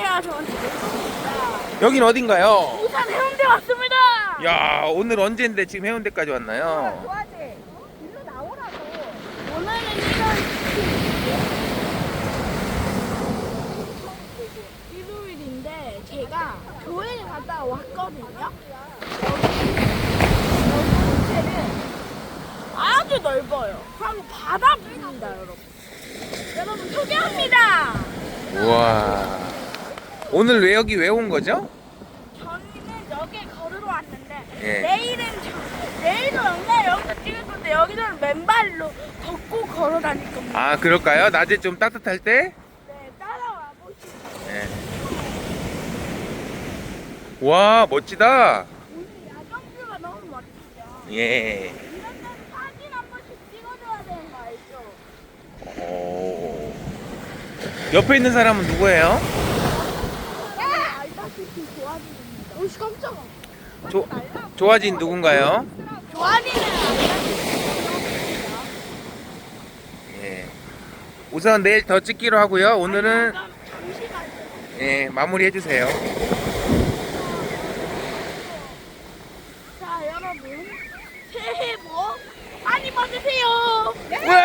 해야 저한테 여긴 어딘가요? 부산 해운대 왔습니다. 야 오늘 언제인데 지금 해운대까지 왔나요? 좋아지. 일로 나오라고. 오늘은 이런 일요일인데 제가 교회를 갔다 왔거든요. 여기 여기 호텔은 아주 넓어요. 하고 바다입니다, 여러분. 여러분 소개합니다. 우와 오늘 왜 여기 왜 온 거죠? 저희는 여기 걸으러 왔는데 예. 내일은 저, 내일도 영상 여기서 찍을 건데 여기서는 맨발로 걷고 걸어 다닐 겁니다. 아 그럴까요? 낮에 좀 따뜻할 때? 네, 따라와 보시죠. 네. 와 멋지다 오늘 야경뷰가 너무 멋지죠. 예 이런 데는 사진 한 번씩 찍어줘야 되는 거 알죠? 오. 옆에 있는 사람은 누구예요? 알다시피 좋아지입니다. 오씨 깜짝아. 조, 조아진 누군가요? 좋아지는 예. 우선 내일 더 찍기로 하고요 오늘은. 예, 마무리 해 주세요 자 여러분 새해 복 많이 받으세요. 우와